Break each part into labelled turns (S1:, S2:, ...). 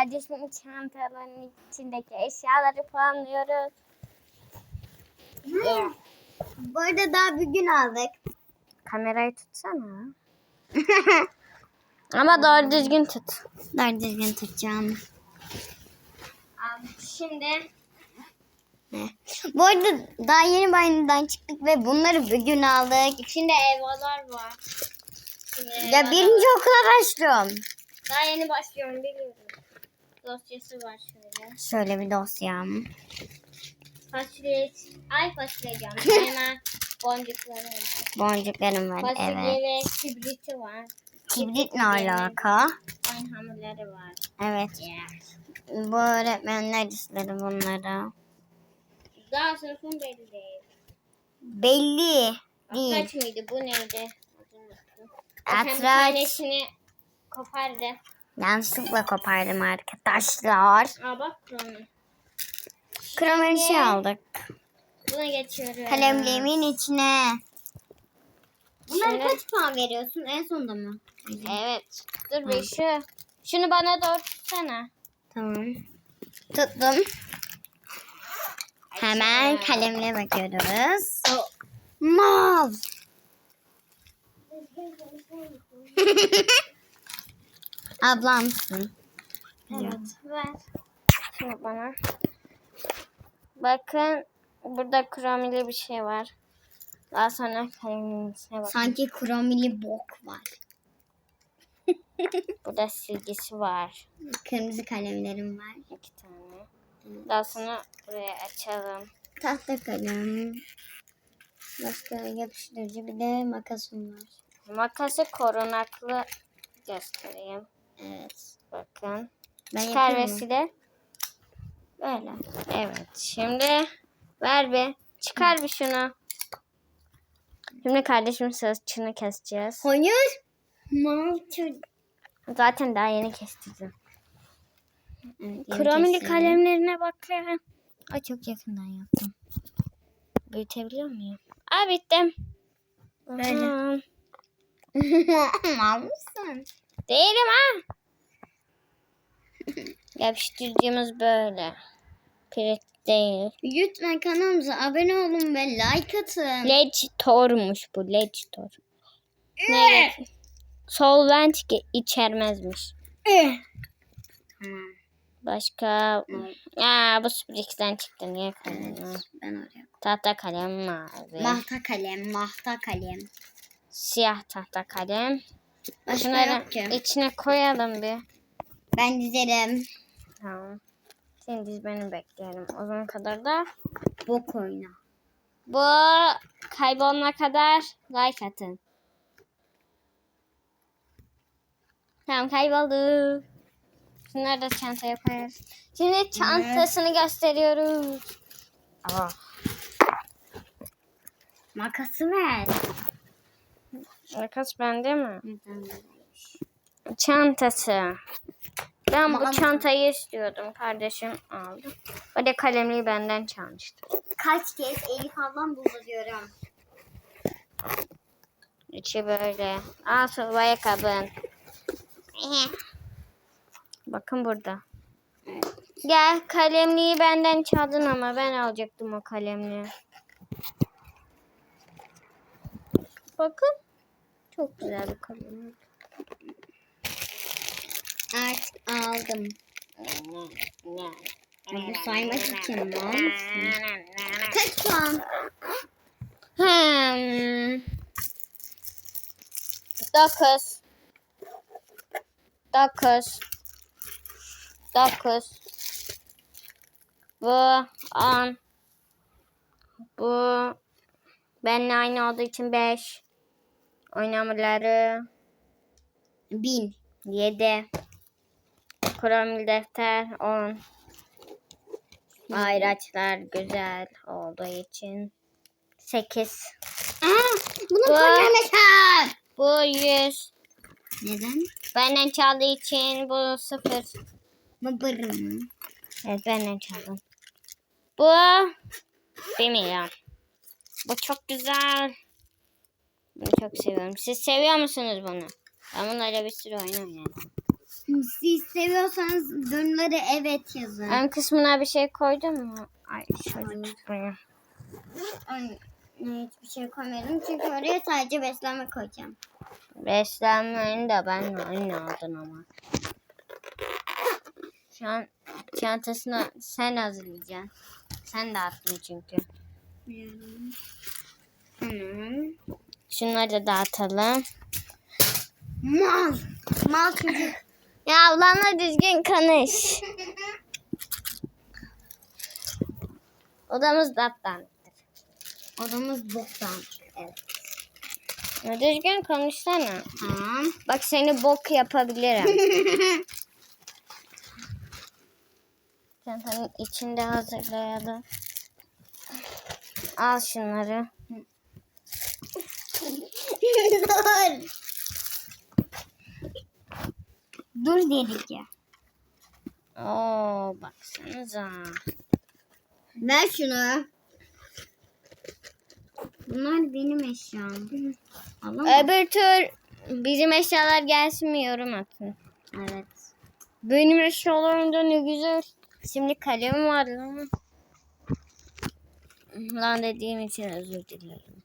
S1: kardeşimin çantalarının içindeki eşyaları puanlıyoruz.
S2: Bu arada daha bir gün aldık.
S1: Kamerayı tutsana. Ama doğru düzgün tut.
S2: Doğru düzgün tutacağım.
S1: Şimdi
S2: Ne? Bu arada daha yeni banyodan çıktık ve bunları bugün aldık.
S1: içinde evalar var. Şimdi
S2: Ya birinci okula başlıyorum.
S1: Daha yeni başlıyorum biliyorum. Dosyası var şöyle.
S2: Şöyle bir dosyam.
S1: Fasulye, ay fasulye diyorum. Hemen boncukları var.
S2: Boncuklarım var
S1: Fasulye
S2: evet.
S1: ve kibriti var.
S2: Kibrit ne alaka?
S1: Oyun hamurları var.
S2: Evet.
S1: Yeah.
S2: Bu öğretmenler istedi bunları.
S1: Daha sınıfın belli değil.
S2: Belli değil.
S1: Kaç mıydı? Bu neydi?
S2: Atraç.
S1: Bir tanesini kopardı.
S2: Yanlışlıkla kopardım arkadaşlar.
S1: Aa bak bunu.
S2: Kramer şey aldık.
S1: Buna geçiyoruz.
S2: Kalemliğimin içine.
S1: Bunlara
S2: Bunlara
S1: kaç
S2: puan veriyorsun? En sonunda mı?
S1: Evet. Dur bir şu. Şunu bana doğru tutsana.
S2: Tamam. Tuttum. Hemen kalemle bakıyoruz. Mav. Ablamsın.
S1: Evet. Ver. Şunu bana. Bakın burada kromili bir şey var. Daha sonra kalemin içine bakın.
S2: Sanki kromili bok var.
S1: Burada silgisi var.
S2: Kırmızı kalemlerim var.
S1: iki tane. Daha sonra buraya açalım.
S2: Tahta kalem. Başka yapıştırıcı bir de makasım var.
S1: Makası korunaklı göstereyim.
S2: Evet.
S1: Bakın.
S2: Ben
S1: Çıkar vesile. Böyle. Evet. Şimdi ver bir. Çıkar bir şunu. Şimdi kardeşimin saçını keseceğiz.
S2: Hayır. Mal.
S1: Zaten daha yeni kestirdim.
S2: Evet,
S1: Kromili kalemlerine bakın.
S2: Ay çok yakından yaptım.
S1: Büyütebiliyor muyum? Aa bittim.
S2: Böyle. Mal mısın?
S1: Değilim ha. Yapıştırıcımız böyle. Pirit değil.
S2: Lütfen kanalımıza abone olun ve like atın.
S1: Legitor'muş bu. Legitor. Ne? Solvent içermezmiş.
S2: Tamam.
S1: Başka... Aa, bu Sprix'ten çıktı. Niye kalem?
S2: Evet. Ben oraya.
S1: Tahta kalem mavi.
S2: Mahta kalem, mahta kalem.
S1: Siyah tahta kalem.
S2: Başka
S1: Bunları
S2: yok ki.
S1: içine koyalım bir.
S2: Ben dizerim.
S1: Tamam. Senin dizmeni bekleyelim. O zaman kadar da
S2: Bok oyna.
S1: bu kaybolana kadar like atın. Tamam kayboldu. Şunları da çantaya koyarız. Şimdi çantasını gösteriyoruz. Aa.
S2: Makası ver.
S1: Makas bende mi? Çantası. Ben bu
S2: Ama-
S1: çantayı istiyordum. Kardeşim aldı. O da kalemliği benden çalmıştı.
S2: Kaç kez Elif ablam buldu diyorum.
S1: İçi böyle. Al sıvı ayakkabın. Bakın burada. Gel kalemliği benden çaldın ama ben alacaktım o kalemliği. Bakın. Çok güzel bir kalemlik.
S2: Artık aldım. Bu saymak için var mısın? Kaç puan?
S1: Hmm. Dokuz. Dokuz. Dokuz. Bu on. Bu benimle aynı olduğu için beş. Oynamaları
S2: Bin.
S1: yedi. Kromil defter on. Ayraçlar güzel olduğu için sekiz.
S2: Aa, bunu
S1: Bu-
S2: koymamışım.
S1: Bu yüz.
S2: Neden?
S1: Benden çaldığı için bu sıfır.
S2: Bu bırı mı?
S1: Evet benden çaldım. Bu bir milyon. Bu çok güzel. Bunu çok seviyorum. Siz seviyor musunuz bunu? Ben bunlarla bir sürü oyun oynadım.
S2: Siz seviyorsanız yorumlara evet yazın.
S1: Ön kısmına bir şey koydun mu? Ay şöyle tutmayayım.
S2: Hiçbir şey koymadım çünkü oraya sadece beslenme koyacağım.
S1: Beslenmeyi de benle aynı aldın ama. Şu an çantasını sen hazırlayacaksın. Sen de attın çünkü.
S2: Hı.
S1: Şunları da dağıtalım.
S2: Mal. Mal çocuk.
S1: Ya ablanla düzgün konuş. Odamız daptanlıktır.
S2: Odamız boktan. Evet.
S1: Ya düzgün konuşsana.
S2: Tamam.
S1: Bak seni bok yapabilirim. Çantanın içinde hazırlayalım. Al şunları.
S2: Dur. Dur dedik ya.
S1: Oo baksanıza.
S2: Ver şunu. Bunlar benim eşyam. Alamam.
S1: Öbür tur bizim eşyalar gelsin mi yorum atın.
S2: Evet.
S1: Benim eşyalarım da ne güzel. Şimdi kalem var lan. Lan dediğim için özür dilerim.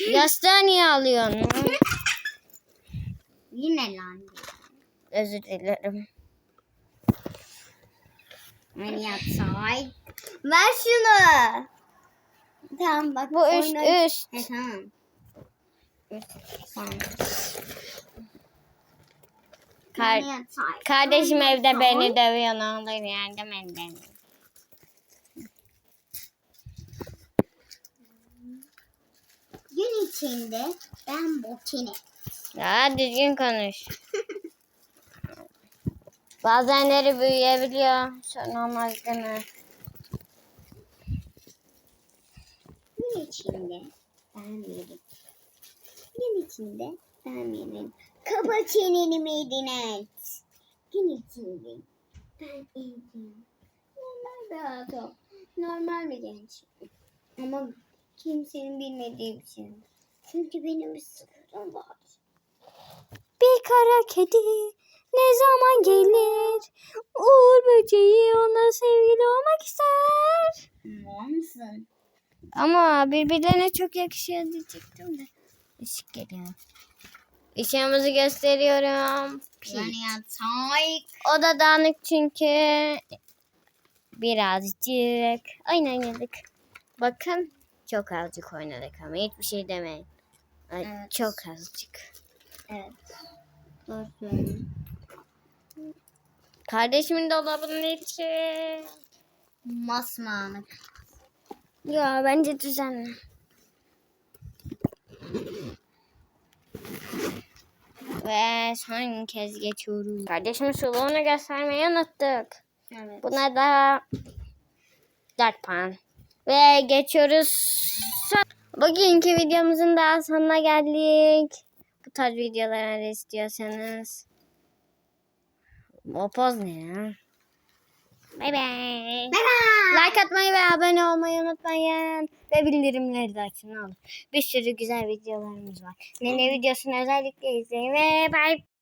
S1: Yastığı niye alıyorsun?
S2: Yine lan.
S1: özür dilerim.
S2: Ben yatsay. Ver şunu. Tamam bak.
S1: Bu üst
S2: oyna-
S1: üst.
S2: He tamam. Tamam.
S1: Kar- kardeşim evde beni dövüyor ne olur yardım edin.
S2: Gün içinde ben bokini.
S1: Ya düzgün konuş. Bazenleri büyüyebiliyor. Sen olmaz değil mi?
S2: Gün içinde ben yerim. Gün içinde ben yerim. Kapa çeneni meydin et. Gün içinde ben yerim. Normal bir adam. Normal bir genç. Ama kimsenin bilmediği bir şey. Çünkü benim bir sırrım var.
S1: Bir kara kedi ne zaman gelir? Uğur böceği ona sevgili olmak ister.
S2: Var mısın?
S1: Ama birbirlerine çok yakışıyor diyecektim de. Işık geliyor. Işığımızı gösteriyorum.
S2: Ben yatay.
S1: O da dağınık çünkü. Birazcık oyun oynadık. Bakın çok azıcık oynadık ama hiçbir şey demeyin. Ay,
S2: Evet.
S1: Çok azıcık.
S2: Evet. Doğru söylüyorsun.
S1: Kardeşimin dolabının içi.
S2: Masmağını.
S1: Ya bence düzenli. Ve son kez geçiyoruz. Kardeşimin suluğunu göstermeyi unuttuk.
S2: Evet.
S1: Buna da 4 puan. Ve geçiyoruz. Son- Bugünkü videomuzun daha sonuna geldik. Bu tarz videolar da istiyorsanız. O poz ne ya? Bay bay. Like atmayı ve abone olmayı unutmayın. Ve bildirimleri de açın ne olur. Bir sürü güzel videolarımız var. Nene videosunu özellikle izleyin ve bye.